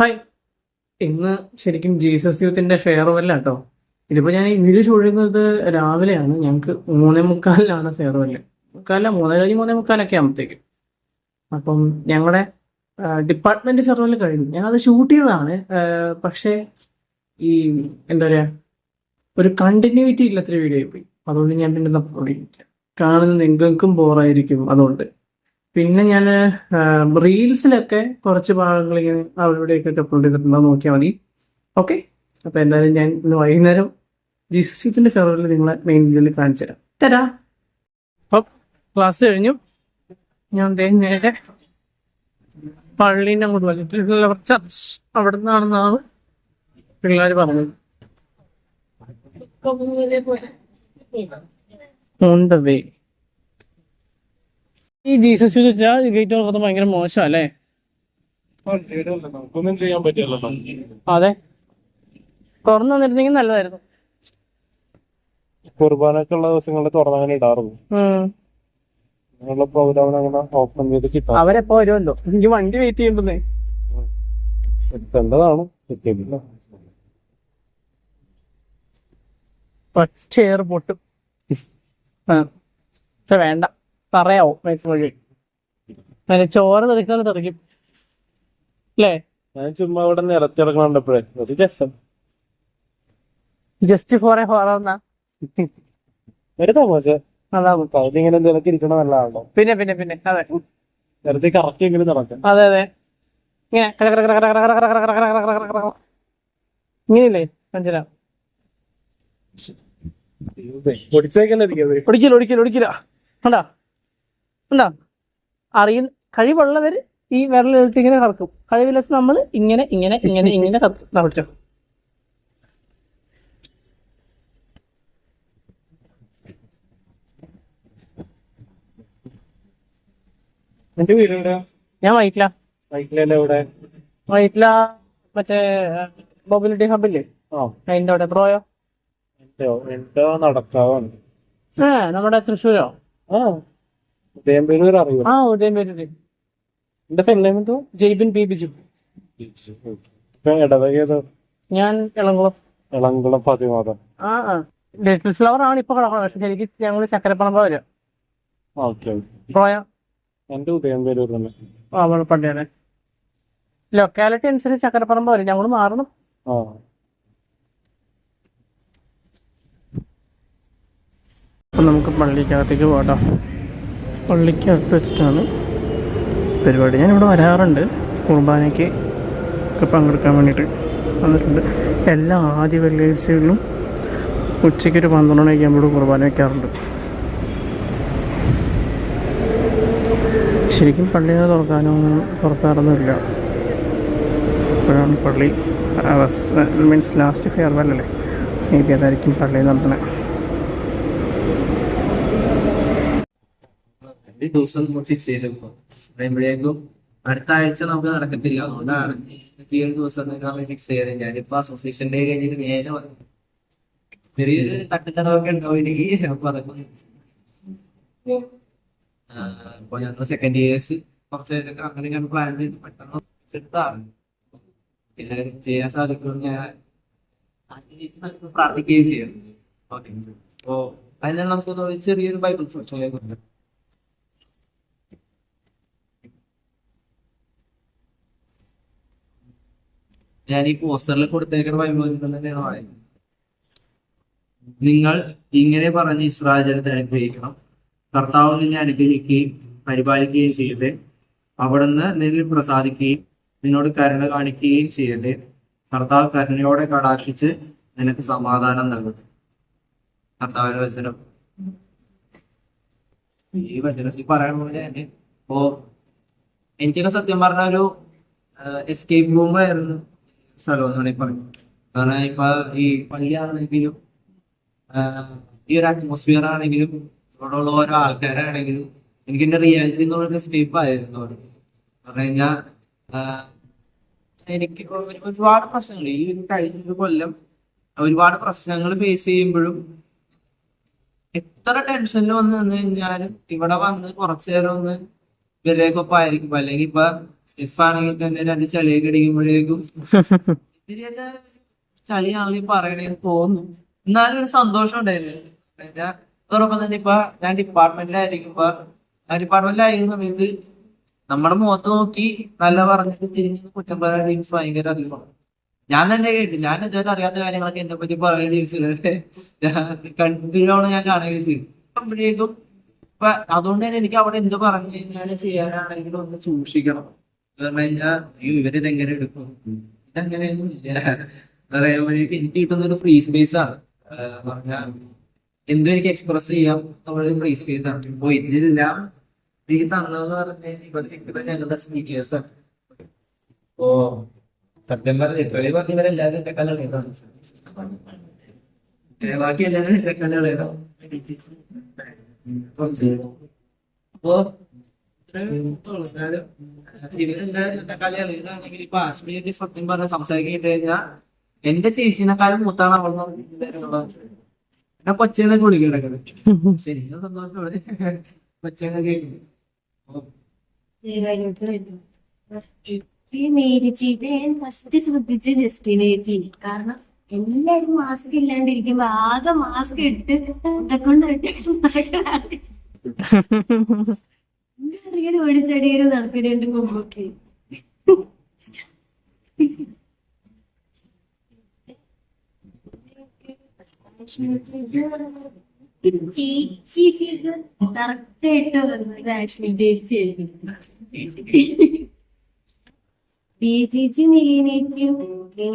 Hi. ഇന്ന് ശരിക്കും Jesus യൂത്തിന്റെ farewell കേട്ടോ ഇതിപ്പോ ഞാൻ ഈ വീഡിയോ ഷൂട്ട് രാവിലെയാണ്. ഞങ്ങൾക്ക് മൂന്നേ മുക്കാലിലാണ് ഫെയർവെൽ. മുക്കാല മൂന്നേ കഴിഞ്ഞ് മൂന്നേ മുക്കാലൊക്കെ ആകുമ്പോഴത്തേക്കും അപ്പം ഞങ്ങളുടെ ഡിപ്പാർട്ട്മെന്റ് ഫെയർവെൽ കഴിഞ്ഞു. ഞാൻ അത് ഷൂട്ട് ചെയ്തതാണ് പക്ഷേ ഈ എന്താ പറയാ ഒരു കണ്ടിന്യൂറ്റി ഇല്ലാത്തൊരു വീഡിയോ പോയി. അതുകൊണ്ട് ഞാൻ പിന്നെ അപ്ലോഡ് ചെയ്തില്ല കാണുന്ന നിങ്ങൾക്കും ബോറായിരിക്കും അതുകൊണ്ട്. പിന്നെ ഞാൻ റീൽസിലൊക്കെ കുറച്ച് ഭാഗങ്ങൾ ഇങ്ങനെ അവരുടെയൊക്കെ അപ്ലോഡ് ചെയ്തിട്ടുണ്ടോ നോക്കിയാൽ മതി. ഓക്കെ അപ്പൊ എന്തായാലും ഞാൻ ഇന്ന് വൈകുന്നേരം ജീസസ് ഫെയർവെൽ നിങ്ങളെ മെയിൻ വീഡിയോയിൽ കാണിച്ചു തരാം. തരാ. അപ്പം ക്ലാസ് കഴിഞ്ഞു. ഞാൻ അദ്ദേഹം നേരെ പള്ളീന്റെ അങ്ങോട്ട് വന്നിട്ടുള്ള ചർച്ച് അവിടെ നിന്നാണെന്നാണ് പിള്ളേർ പറഞ്ഞത്. ഓൺ ദ വേ ഈ ജീസസ് ഗേറ്റ് തുറക്കുന്നത് ഭയങ്കര മോശമല്ലേ? നമുക്കൊന്നും ചെയ്യാൻ പറ്റില്ല അതെ. തുറന്നു വന്നിരുന്നെങ്കിൽ നല്ലതായിരുന്നു. കുർബാനൊക്കെ ഉള്ള ദിവസങ്ങളിൽ തുറന്നങ്ങനെ ഇടാറുള്ളൂ. ഉം. അങ്ങനെയുള്ള പ്രോഗ്രാമിന് അങ്ങനെ ഓപ്പൺ ചെയ്ത് കിട്ടാം അവരെപ്പോ വരുമല്ലോ എനിക്ക് വണ്ടി വെയിറ്റ് എത്തേണ്ടതാണ് ആ. പക്ഷെ വേണ്ട. തറയാവും വഴി നല്ല ചോറ് തെറിക്കാൻ തെറിക്കും അല്ലേ ഞാൻ ചുമ്മാ ഇവിടെ നിറത്തി ഇറങ്ങണ്ടപ്പോഴേ ഒരു രസം ജസ്റ്റ് ഫോർ എ ഹോറർ എന്നാ ഒരു തമാശ ഇങ്ങനെ നിലയ്ക്ക് ഇരിക്കണം നല്ലതാണല്ലോ പിന്നെ പിന്നെ പിന്നെ അതെ വെറുതെ കറക്റ്റ് എങ്കിലും നടക്കാം അതെ അതെ ഇങ്ങനെ ഇങ്ങനെയല്ലേ മഞ്ചന ഒടിച്ചേക്കല്ലേ ഒടിക്കില്ല ഒടിക്കില്ല ഒടിക്കില്ല കണ്ടാ കണ്ടാ അറിയുന്ന കഴിവുള്ളവർ ഈ വിരലിട്ട് ഇങ്ങനെ കറക്കും. കഴിവില്ലാത്ത നമ്മൾ ഇങ്ങനെ ഇങ്ങനെ ഇങ്ങനെ ഇങ്ങനെ കറക്കും. ഞാൻ വൈറ്റില. വൈറ്റില മറ്റേ മൊബിലിറ്റി ഹബില്ലേ? അതിന്റെ അവിടെ. എന്റെ നടക്കാവാണ് ആ നമ്മുടെ തൃശ്ശൂരോ? ആ. ഉദയംപേരൂർ അറിയോ? ആ ഉദയം പേര് എന്റെ ഫെല്ലാം എന്തോ? ജെയ്ബിൻ പി ബിജു. ഇടവകേതോ ഞാൻ ഇളംകുളം ഇളംകുളം പതിമാതം ആ ആ. ലിറ്റിൽ ഫ്ലവർ ആണ് ഇപ്പൊ കിടക്കുന്നത് പക്ഷെ ശരിക്കും ഞങ്ങൾ ചക്കരപ്പറമ്പ വരും. ബ്രോയോ എന്റെ ഉദയംപേരൂർ തന്നെ. ആ പള്ളിയാണ്. ലൊക്കാലിറ്റി അനുസരിച്ച് ചക്കരപ്പറമ്പ് വരും. ഞങ്ങൾ മാറണം. അപ്പം നമുക്ക് പള്ളിക്കകത്തേക്ക് പോകാം പള്ളിക്കകത്ത് വെച്ചിട്ടാണ് പരിപാടി. ഞാനിവിടെ വരാറുണ്ട്. കുർബാനയ്ക്ക് ഒക്കെ പങ്കെടുക്കാൻ വേണ്ടിയിട്ട് വന്നിട്ടുണ്ട്. എല്ലാ ആദ്യ വെള്ളിയാഴ്ചകളിലും ഉച്ചയ്ക്ക് ഒരു പന്ത്രണ്ട് മണിയൊക്കെ ആകുമ്പോൾ കുർബാന വയ്ക്കാറുണ്ട് ശരിക്കും പള്ളികൾ തുറക്കാനോ തുറക്കാറൊന്നുമില്ല. ഇപ്പോഴാണ് പള്ളി മീൻസ് ലാസ്റ്റ് ഫെയർവെൽ അല്ലേ? മേ ബി അതായിരിക്കും പള്ളി നടത്തണേ ഒരു ദിവസം നമ്മൾ ഫിക്സ് ചെയ്തേക്കും പറയുമ്പോഴേക്കും അടുത്ത ആഴ്ച നമുക്ക് നടക്കത്തില്ല. അതുകൊണ്ടാണ് ഈ ഒരു ദിവസം നമ്മൾ ഫിക്സ് ചെയ്തത്. ഞാനിപ്പോ അസോസിയേഷൻ ഡേ കഴിഞ്ഞിട്ട് നേരെ ചെറിയൊരു തട്ടിത്തടവൊക്കെ ഉണ്ടാവും എനിക്ക് അപ്പൊ അതൊക്കെ അപ്പൊ ഞങ്ങൾ സെക്കൻഡ് ഇയേഴ്സ് കുറച്ച് ഇതൊക്കെ അങ്ങനെ ഞാൻ പ്ലാൻ ചെയ്ത് പെട്ടെന്ന് എടുത്താണ് എല്ലാവരും ചെയ്യാൻ സാധിക്കുമെന്ന് ഞാൻ പ്രാർത്ഥിക്കുകയും ചെയ്യുന്നു ഓക്കെ. അപ്പോ അതിനാൽ നമുക്കൊന്ന് ചെറിയൊരു ബൈബിൾ ഉണ്ട്. ഞാൻ ഈ പോസ്റ്ററിൽ കൊടുത്തേക്കുന്ന വചനം തന്നെയാണ് പറയുന്നത്. നിങ്ങൾ ഇങ്ങനെ പറഞ്ഞ് ഇസ്രാചരത്തെ അനുഗ്രഹിക്കണം. കർത്താവ് നിന്നെ അനുഗ്രഹിക്കുകയും പരിപാലിക്കുകയും ചെയ്യട്ടെ. അവിടുന്ന് നിന്നിൽ പ്രസാദിക്കുകയും നിന്നോട് കരുണ കാണിക്കുകയും ചെയ്യട്ടെ. കർത്താവ് കരുണയോടെ കടാക്ഷിച്ച് നിനക്ക് സമാധാനം നൽകട്ടെ. കർത്താവിന്റെ വചനം. ഈ വചനത്തിൽ പറയണ പോലെ തന്നെ ഇപ്പോ എനിക്കൊക്കെ സത്യം പറഞ്ഞ ഒരു എസ്കേപ്പ് റൂം ആയിരുന്നു. സ്ഥലം എന്ന് വേണമെങ്കിൽ പറഞ്ഞു കാരണം ഇപ്പൊ ഈ പള്ളിയാണെങ്കിലും ഈ ഒരു അറ്റ്മോസ്ഫിയർ ആണെങ്കിലും ഇവിടെയുള്ള ഓരോ ആൾക്കാരാണെങ്കിലും എനിക്ക് എന്റെ റിയാലിറ്റി എന്നുള്ളൊരു സ്കേപ്പ് ആയിരുന്നു അവിടെ. പറഞ്ഞു കഴിഞ്ഞാൽ എനിക്ക് ഒരുപാട് പ്രശ്നങ്ങൾ. ഈ ഒരു കഴിഞ്ഞ കൊല്ലം ഒരുപാട് പ്രശ്നങ്ങൾ ഫേസ് ചെയ്യുമ്പോഴും എത്ര ടെൻഷനിൽ വന്ന് നിന്ന് കഴിഞ്ഞാലും ഇവിടെ വന്ന് കുറച്ചു നേരം ഒന്ന് ഇവരെയൊക്കെ ആയിരിക്കും അല്ലെങ്കിൽ ഇപ്പൊ ഇഫ് ആണെങ്കിൽ തന്നെ രണ്ട് ചളിയൊക്കെ അടിക്കുമ്പോഴേക്കും ഇതിരിയൊക്കെ ചളിയാണെങ്കിൽ പറയണേന്ന് തോന്നുന്നു. എന്നാലും ഒരു സന്തോഷം ഉണ്ടായിരുന്നു. അതോടൊപ്പം തന്നെ ഇപ്പൊ ഞാൻ ഡിപ്പാർട്ട്മെന്റിലായിരിക്കുമ്പോ ഞാൻ ഡിപ്പാർട്ട്മെന്റിലായിരുന്ന സമയത്ത് നമ്മുടെ മുഖത്ത് നോക്കി നല്ല പറഞ്ഞിട്ട് തിരിഞ്ഞ് കുറ്റം പറയാൻ ടീംസ് ഭയങ്കര അധികമാണ്. ഞാൻ തന്നെ കേട്ടു. ഞാൻ ഇതുവരെ അറിയാത്ത കാര്യങ്ങളൊക്കെ എന്നെ പറ്റി പറയുകയും കണ്ടിട്ടാണ് ഞാൻ കാണുകയും ചെയ്തു. അപ്പോഴേക്കും അതുകൊണ്ട് തന്നെ എനിക്ക് അവിടെ എന്ത് പറഞ്ഞു കഴിഞ്ഞാലും ചെയ്യാനാണെങ്കിലും ഒന്ന് സൂക്ഷിക്കണം. കാരണം കഴിഞ്ഞാൽ നീ ഇവരിത് എങ്ങനെ എടുക്കും? ഇതങ്ങനെയൊന്നും ഇല്ല. പറയുമ്പോഴേക്കും എനിക്ക് കിട്ടുന്ന ഫ്രീ സ്പേസ് ആണ്. പറഞ്ഞാൽ എന്തും എനിക്ക് എക്സ്പ്രസ് ചെയ്യാം? നമ്മുടെ ഫ്രീ സ്പേസ് ആണ്. ഇപ്പൊ ഇതിലെല്ലാം. എനിക്ക് തന്നതെന്ന് പറഞ്ഞാൽ ഇവിടെ നിൽക്കുന്നത് ഞങ്ങളുടെ സ്പീക്കേഴ്സ് ആണ്. ഓ സത്യം പറഞ്ഞ ലിറ്ററലി പറഞ്ഞ ഇവരെല്ലാവരും എന്റെ കല്യാണം ബാക്കി എല്ലാവരും എന്റെ കല്യാണം അപ്പോ സത്യം പറഞ്ഞ സംസാരിക്കിട്ട് കഴിഞ്ഞാൽ എന്റെ ചേച്ചിനെക്കാളും മൂത്താണ് അവൾ എന്നെ കൊച്ചേനെ വിളിക്കും കിടക്കുന്നത് ശരിക്കും സന്തോഷമാണ് മേരിച്ചിട്ട് ഫസ്റ്റ് കാരണം എല്ലാരും മാസ്ക് ഇല്ലാണ്ടിരിക്കുമ്പോ ആകെ മാസ്ക് ഇട്ട് ഇതൊക്കെ കൊമ്പൊക്കെ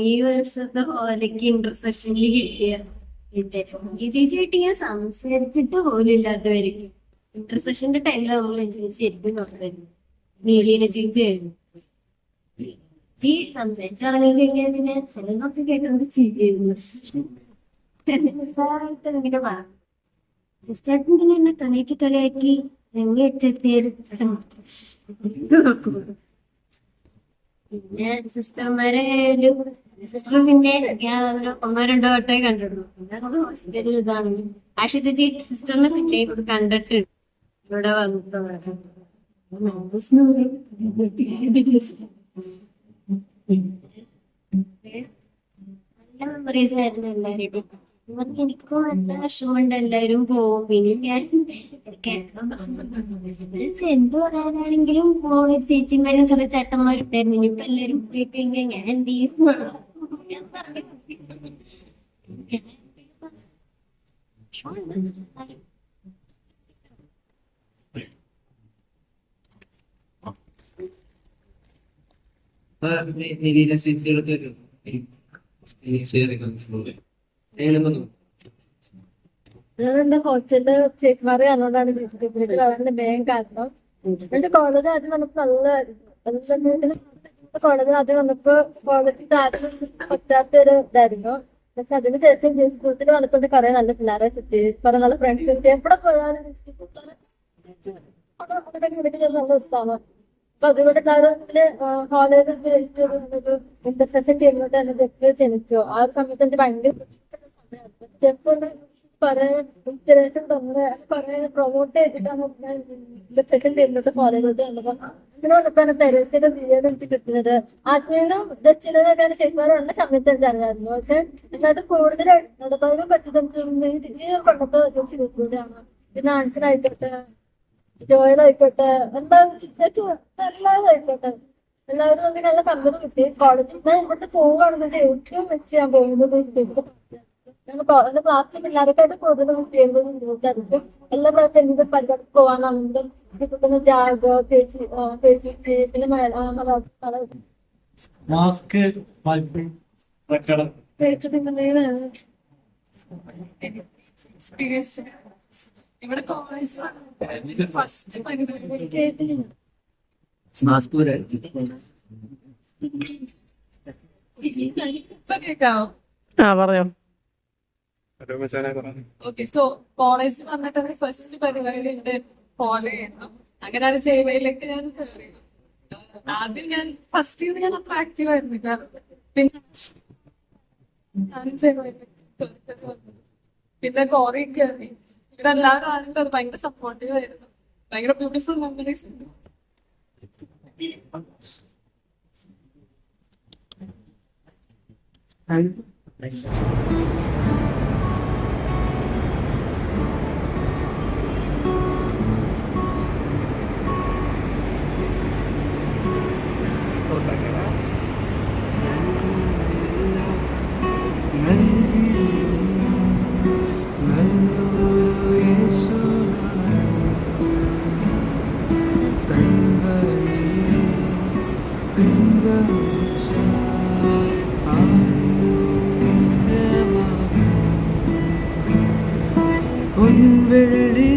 ഈ വർഷത്തെ ഓലയ്ക്ക് ഇന്റർസെഷനിൽ കിട്ടിയ ഈ ചേച്ചിയായിട്ട് സംസാരിച്ചിട്ട് പോലും ഇല്ലാത്തവർക്ക് ഇന്റർസെഷന്റെ ടൈമിൽ പിന്നെ ചിലതൊക്കെ പറഞ്ഞു തീർച്ചയായിട്ടും പിന്നെ എന്നെ ഒന്നോ രണ്ടോ വട്ടമേ കണ്ടിട്ടുള്ളൂ. പിന്നെ ഹോസ്റ്റലിൽ ഇതാണ് ആഷിത്തേച്ചി സിസ്റ്ററിനെ പിന്നെ കണ്ടിട്ടുണ്ട്. ഇവിടെ വന്നിട്ട് നല്ല മെമ്മറീസ് ആയിരുന്നു ഇവർക്ക് എനിക്കും നല്ല വിഷമമുണ്ട് എല്ലാവരും പോവും. പിന്നെ ഞാൻ എന്ത് പറയാനാണെങ്കിലും മോൾ ചേച്ചിമാരും കുറെ ചേട്ടന്മാരും ഉണ്ടായിരുന്നു ഇനിയിപ്പോ എല്ലാരും പോയി കഴിഞ്ഞാൽ ഞാൻ എന്ത് ചെയ്യും? ഞാൻ പറഞ്ഞു. നിരീന ചേച്ചിയെടുത്ത് വരും ഞാനെന്റെ ചേക്കുമാരെ എന്നോടാണ് ചോദിച്ചത് അവന്റെ വേഗം കാരണം എന്റെ കോളേജ് ആദ്യം വന്നപ്പോ നല്ല കോളേജിൽ ആദ്യം വന്നപ്പോ കോളേജിൽ ആദ്യം പറ്റാത്ത ഒരു ഇതായിരുന്നു. പക്ഷെ അതിന് ശേഷം ജീവിതത്തിൽ വന്നപ്പോ കുറെ നല്ല പിള്ളേരെ കിട്ടി. കുറെ നല്ല ഫ്രണ്ട്സ് കിട്ടി. എവിടെ പോയാലും നല്ല ഇഷ്ടമാണ് അതുകൊണ്ട് കാലത്തിൽ കോളേജിൽ ഒരു ഇന്റർസെഷൻ ചെയ്യുന്നത് തന്നെ ജസ്റ്റ് ജനിച്ചു. ആ സമയത്ത് എനിക്ക് ഭയങ്കര ഇൻസ്പിറേഷൻ തന്നെ. കുറെ പ്രൊമോട്ട് ചെയ്തിട്ടാണ് ഇന്റർസെഷൻ ചെയ്യുന്നത് കോളേജിലോട്ട് വന്നപ്പോ. അങ്ങനെ വന്നപ്പോ എന്നെ തെരച്ചിന്റെ വീഡിയോ എനിക്ക് കിട്ടുന്നത്. ആത്മീയനും ദക്ഷിണൊക്കെ ശരിക്കും ഉള്ള സമയത്ത് എനിക്ക് അറിയാമായിരുന്നു. പക്ഷെ കൂടുതൽ ഈ പണ്ടത്തെ ഒരു ശിവകൂടെയാണ് പിന്നെ ആൻസിനായിക്കോട്ടെ ജോയലായിക്കോട്ടെ. എല്ലാവരും എല്ലാവരും ആയിക്കോട്ടെ എല്ലാവരും നമുക്ക് നല്ല കമ്പനി കിട്ടി. കോളേജിൽ ഞാൻ ഇവിടുത്തെ പോവുകയാണെന്നുണ്ടെങ്കിൽ ഏറ്റവും വെച്ച് ഞാൻ പോകുന്നത് എന്റെ ക്ലാസ്സിൽ പിള്ളേരൊക്കെ കൂടുതലും ചെയ്യുന്നത് വിചാരിക്കും എല്ലാ പ്രാവശ്യം എന്ത് പരിപാടി പോവാനാണെങ്കിലും കിട്ടുന്ന ജാഗ ചേച്ചി ചേച്ചി പിന്നെ മാസ്ക് ചേച്ചി നിങ്ങളെ എക്സ്പീരിയൻസ് ഇവിടെ കോളേജ് ഫസ്റ്റ് ആ പറയോ. ഓക്കെ സോ കോളേജിൽ വന്നിട്ട് ഫസ്റ്റ് പരിപാടി ഉണ്ട് ഫോളോ ചെയ്യുന്നു അങ്ങനെയാണ് സേവയിലേക്ക് ഞാൻ ആദ്യം ഞാൻ ഫസ്റ്റ് ഇയർ ഞാൻ അത്ര ആക്റ്റീവ് ആയിരുന്നില്ല പിന്നെ ഞാൻ. പിന്നെ കോറി. കയറി പിന്നെ എല്ലാവരും ആണെങ്കിലും അത് ഭയങ്കര സപ്പോർട്ടീവ് ആയിരുന്നു ഭയങ്കര ബ്യൂട്ടിഫുൾ മെമ്മറീസ് ഉണ്ട് Thank you. will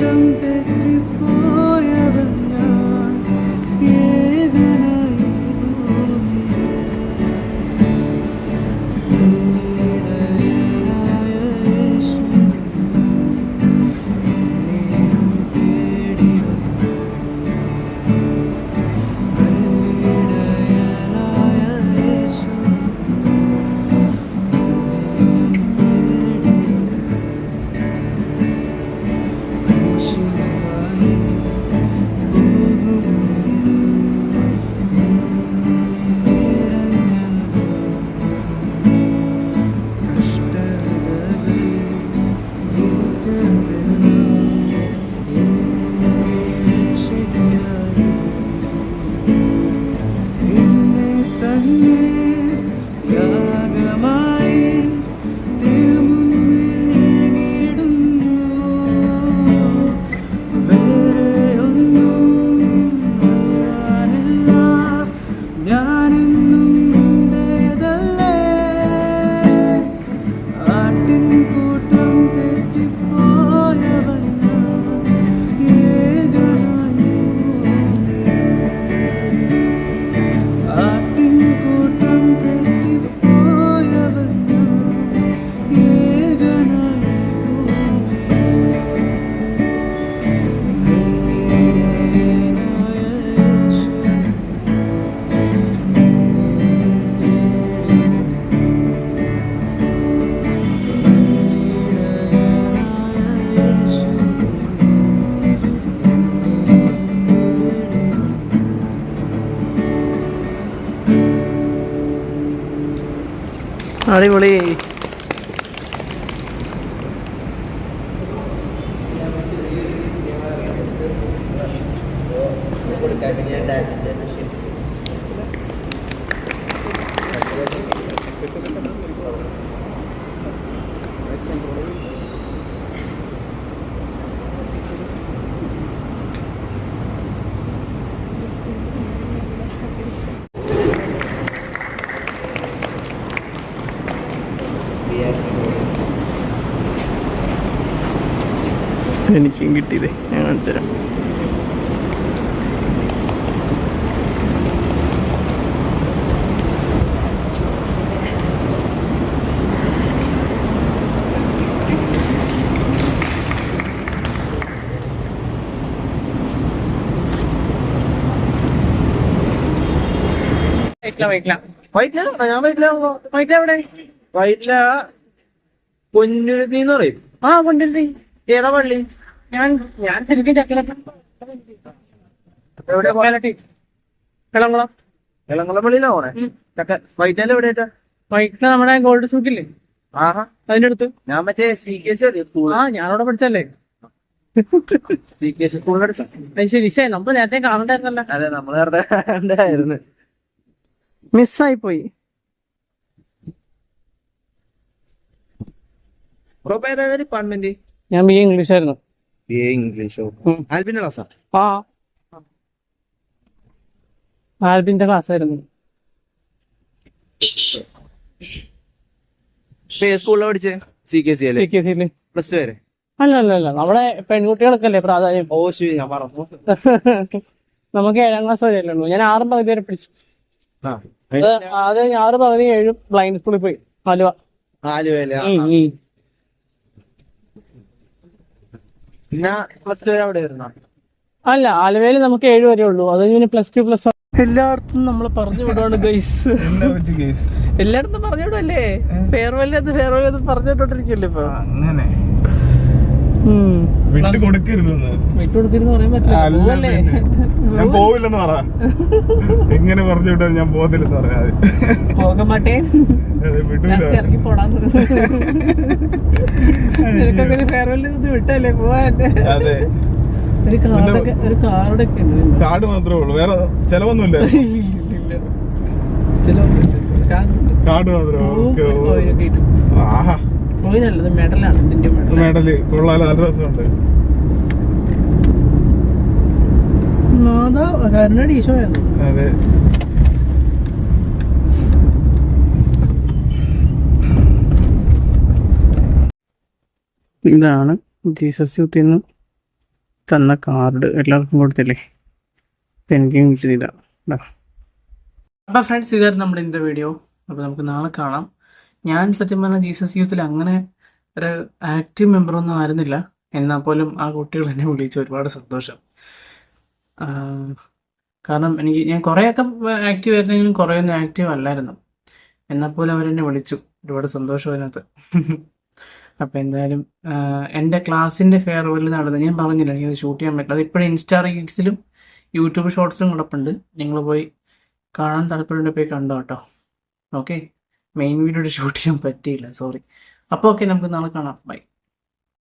കൂട്ടം അടിപൊളി. എനിക്കും കിട്ടിയതേ. ഞാൻ കാണിച്ചു തരാം. വൈറ്റില വൈറ്റില. വൈറ്റില ഞാൻ എവിടെ? വൈറ്റില പൊന്നുരുത്തി എന്ന് പറയും. ആ ഏതാ പള്ളി? ഞാൻ ഞാൻ ശരിക്കും ചക്കരട്ടി എവിടെ കിളംകുളം ഇളങ്കുളം പള്ളിയിലാ പോണേ? ചക്ക വൈറ്റില എവിടെയായിട്ടാ? വൈറ്റില നമ്മുടെ ഗോൾഡ് സൂക്കില്ലേ ആഹാ. അതിന്റെ അടുത്ത്. ഞാൻ മറ്റേ സി കെ സി സ്കൂൾ ആ ഞാനവിടെ പഠിച്ചല്ലേ സി കെ സി സ്കൂളിന്റെ ശരി. നമ്മൾ നേരത്തെ കാണണ്ടായിരുന്നല്ലോ. അതെ നമ്മൾ നേരത്തെ ഉണ്ടായിരുന്നു മിസ്സായി പോയി ഡിപ്പാർട്ട്മെന്റ് ഞാൻ ബി ഇംഗ്ലീഷ് ആയിരുന്നു. ഇംഗ്ലീഷോ. ആൽബിന്റെ ക്ലാസ്സാ ആ ആൽബിന്റെ ക്ലാസ് ആയിരുന്നു സ്കൂളിലാ പഠിച്ചേ സി കെ സി സി അല്ലേ കെ സിയിൽ പ്ലസ് ടു വരെ അല്ല അല്ല അല്ല. നമ്മുടെ പെൺകുട്ടികൾക്കല്ലേ പ്രാധാന്യം? ഓ ശരി ഞാൻ പറഞ്ഞു. നമുക്ക് ഏഴാം ക്ലാസ് വരെ അല്ലേ ഉള്ളൂ. ഞാൻ ആറും പകുതി വരെ പഠിച്ചു ആ. അത് ആറ് പകുതി ഏഴും ബ്ലൈൻഡ് സ്കൂളിൽ പോയി. ആലുവ. ആലുവയിൽ ആ, ഉം, ആ. ഉം. പിന്നെ പ്ലസ് ടു അവിടെ ഇരുന്നോ അല്ല ആലുവയിൽ നമുക്ക് ഏഴ് വരെ ഉള്ളൂ. അത് കഴിഞ്ഞ് പ്ലസ് ടു പ്ലസ് എല്ലായിടത്തും നമ്മൾ പറഞ്ഞു വിടുവാണ് ഗൈസ് എല്ലായിടത്തും പറഞ്ഞു വിടുവല്ലേ? ഫെയർവെൽ അത് ഫെയർവെൽ അത് പറഞ്ഞു വിട്ടോണ്ടിരിക്കല്ലേ ഇപ്പൊ? അങ്ങനെ. വിട്ടു കൊടുക്കരുതെന്ന് പറയാൻ പറ്റില്ല. അല്ല പോവല്ലേ? പിന്നെ. ഞാൻ പോവില്ലെന്ന് പറ. എങ്ങനെ പറഞ്ഞു വിട്ടാൽ ഞാൻ പോകത്തില്ലെന്ന് പറയാം. പോക മാട്ടേ. ലാസ്റ്റ് ഇറങ്ങി പോടാന്ന്. നിനക്കൊക്കെ ഒരു ഫെയർവെൽ ഇത് വിട്ടല്ലേ? പോവാൻ അതെ. ഒരു കാർഡൊക്കെ ഒരു കാർഡൊക്കെ ഉണ്ട്. കാർഡ് മാത്രമേ ഉള്ളൂ. വേറെ ചെലവൊന്നുമില്ല. കാർഡ് മാത്രമേ ആഹാ. കോയിനല്ലത് മെഡലാണ് ഇതിന്റെ മെഡൽ. കൊള്ളാലോ നല്ല രസമുണ്ട്. മാതാ കരുണയുടെ ഈശോയായിരുന്നു. അതെ. ഇതാണ് ജീസസ് യൂത്തിൽ തന്ന കാർഡ് എല്ലാവർക്കും കൊടുത്തില്ലേ? ഇപ്പം എനിക്കും കിട്ടിയത് ഇതാ. ഇതാ. അപ്പോൾ ഫ്രണ്ട്സ് ഇതായിരുന്നു നമ്മുടെ ഇന്നത്തെ വീഡിയോ അപ്പോൾ നമുക്ക് നാളെ കാണാം. ഞാൻ സത്യം പറഞ്ഞാൽ ജീസസ് യൂത്തിൽ അങ്ങനെ ഒരു ആക്റ്റീവ് മെമ്പറൊന്നും ആയിരുന്നില്ല. എന്നാൽ പോലും ആ കുട്ടികൾ എന്നെ വിളിച്ച് ഒരുപാട് സന്തോഷം. കാരണം എനിക്ക് ഞാൻ കുറേയൊക്കെ ആക്റ്റീവ് ആയിരുന്നെങ്കിലും കുറേയൊന്നും ആക്റ്റീവ് അല്ലായിരുന്നു. എന്നാൽ പോലും അവരെന്നെ വിളിച്ചു. ഒരുപാട് സന്തോഷം അതിനകത്ത്. അപ്പം എന്തായാലും എന്റെ ക്ലാസ്സിന്റെ ഫെയർവെൽ നടന്നത് ഞാൻ പറഞ്ഞില്ല എനിക്കത് ഷൂട്ട് ചെയ്യാൻ പറ്റില്ല. അത് ഇപ്പോഴും ഇൻസ്റ്റാ റീൽസിലും യൂട്യൂബ് ഷോർട്സിലും കിടപ്പുണ്ട് നിങ്ങൾ പോയി കാണാൻ താല്പര്യമുണ്ട് പോയി കണ്ടോ കേട്ടോ. ഓക്കെ? മെയിൻ വീഡിയോ ഷൂട്ട് ചെയ്യാൻ പറ്റിയില്ല. സോറി. അപ്പോൾ ഓക്കെ നമുക്ക് നാളെ കാണാം. ബൈ.